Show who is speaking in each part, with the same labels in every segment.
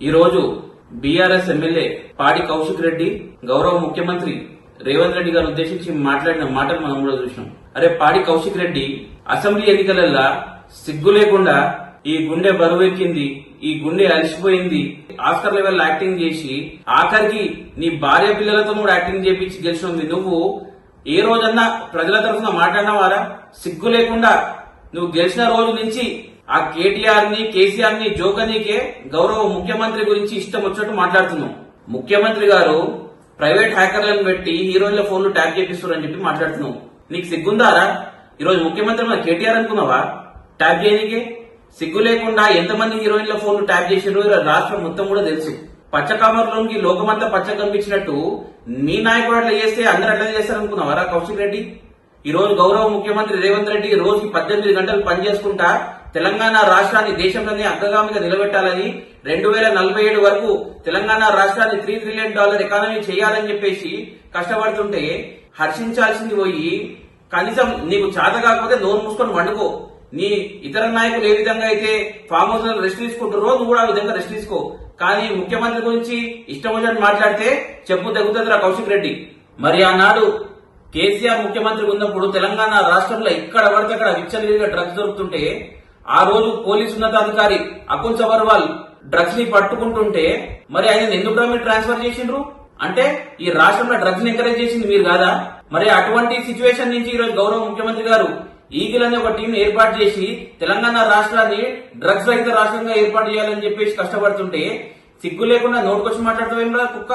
Speaker 1: ఈరోజు BRS MLA పాడి కౌశిక్ రెడ్డి గౌరవ ముఖ్యమంత్రి రేవంత్ రెడ్డి గారు ఉద్దేశించి మాట్లాడిన మాటలు మనం కూడా చూసినాం. అరే పాడి కౌశిక్ రెడ్డి అసెంబ్లీ ఎన్నికలల్లా సిగ్గు లేకుండా ఈ గుండె బరువెక్కింది ఈ గుండె అలసిపోయింది ఆస్కర్ లెవెల్ యాక్టింగ్ చేసి ఆఖరికి నీ భార్య పిల్లలతో కూడా యాక్టింగ్ చేపించి గెలిచింది నువ్వు ఏ రోజన్నా ప్రజల తరఫున మాట్లాడినవారా? సిగ్గు లేకుండా నువ్వు గెలిచిన రోజు నుంచి ఆ కేటీఆర్ని కేసీఆర్ని జోకనీకే గౌరవ ముఖ్యమంత్రి గురించి ఇష్టం వచ్చినట్టు మాట్లాడుతున్నాం. ముఖ్యమంత్రి గారు ప్రైవేట్ హ్యాకర్లను పెట్టి హీరోయిన్ల ఫోన్లు ట్యాప్ చేపిస్తారు అని చెప్పి మాట్లాడుతున్నాం. నీకు సిగ్గుందారా? ఈరోజు ముఖ్యమంత్రి మన కేటీఆర్ అనుకున్నావా? ట్యాప్ చేయనీకే? సిగ్గు లేకుండా ఎంతమంది హీరోయిన్ల ఫోన్లు ట్యాప్ చేసారు రాష్ట్రం మొత్తం కూడా తెలుసు. పచ్చకామర్లోకి లోకమంతా పచ్చ కనిపించినట్టు మీ నాయకుడు అట్లా చేస్తే అందరు అట్లా చేస్తారనుకున్నావారా కౌశిక్ రెడ్డి? ఈ రోజు గౌరవ ముఖ్యమంత్రి రేవంత్ రెడ్డి రోజుకి పద్దెనిమిది గంటలు పనిచేసుకుంటా తెలంగాణ రాష్ట్రాన్ని దేశంలోనే అగ్రగామిగా నిలబెట్టాలని రెండు వేల నలభై ఏడు వరకు తెలంగాణ రాష్ట్రాన్ని త్రీ ట్రిలియన్ డాలర్ ఎకానమీ చేయాలని చెప్పేసి కష్టపడుతుంటే హర్షించాల్సింది పోయి కనీసం నీకు చేత కాకపోతే నోరు మూసుకొని వండుకో. నీ ఇతర నాయకులు ఏ విధంగా అయితే ఫామ్ హౌస్ రెస్ట్ తీసుకుంటారో నువ్వు కూడా ఆ విధంగా రెస్ట్ తీసుకో. కానీ ముఖ్యమంత్రి గురించి ఇష్టం వచ్చినట్టు మాట్లాడితే చెప్పు తగ్గుతుందిరా కౌశిక్ రెడ్డి. మరి ఆనాడు కేసీఆర్ ముఖ్యమంత్రి ఉన్నప్పుడు తెలంగాణ రాష్ట్రంలో ఎక్కడ పడితే అక్కడ విచ్చలవిడిగా డ్రగ్స్ దొరుకుతుంటే ఆ రోజు పోలీస్ ఉన్నతాధికారి అకుల్ సబర్వాల్ డ్రగ్స్ని పట్టుకుంటుంటే మరి ఆయన ఎందుకు మీరు ట్రాన్స్ఫర్ చేసిండ్రు? అంటే ఈ రాష్ట్రంలో డ్రగ్స్ని ఎంకరేజ్ చేసింది మీరు కాదా? మరి అటువంటి సిచ్యువేషన్ నుంచి ఈ రోజు గౌరవ ముఖ్యమంత్రి గారు ఈగిల్ అనే ఒక టీం ఏర్పాటు చేసి తెలంగాణ రాష్ట్రాన్ని డ్రగ్స్ రహిత రాష్ట్రంగా ఏర్పాటు చేయాలని చెప్పేసి కష్టపడుతుంటే సిగ్గు లేకుండా నోటుకొచ్చి మాట్లాడతావేం రా కుక్క?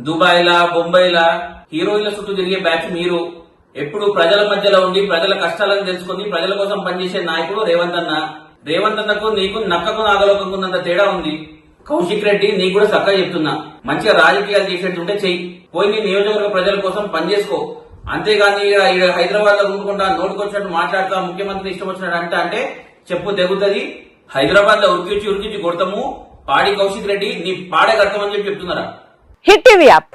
Speaker 1: దుబాయ్లా బొంబాయిలా హీరోయిన్ల చుట్టూ తిరిగే బ్యాచ్ మీరు. ఎప్పుడు ప్రజల మధ్యలో ఉండి ప్రజల కష్టాలను తెలుసుకుని ప్రజల కోసం పనిచేసే నాయకుడు రేవంత్ అన్న. రేవంత్ అన్నకు నీకు నక్కకు నాగలోకకున్నంత తేడా ఉంది. కౌశిక్ రెడ్డి నీకు కూడా చక్కగా చెప్తున్నా. మంచిగా రాజకీయాలు చేసేటుంటే చెయ్యి. పోయి నీ నియోజకవర్గ ప్రజల కోసం పనిచేసుకో అంతేగాని హైదరాబాద్లో ఉండుకుంటా నోటుకొచ్చినట్టు మాట్లాడతా ముఖ్యమంత్రి ఇష్టం వచ్చినట్టు అంటే అంటే చెప్పు తెగుతుంది. హైదరాబాద్లో ఉరికిచ్చి ఉరికిచ్చి కొడతాము. పాడి కౌశిక్ రెడ్డి నీ పాడే కడతామని చెప్పి చెప్తున్నారా?
Speaker 2: Hit TV app.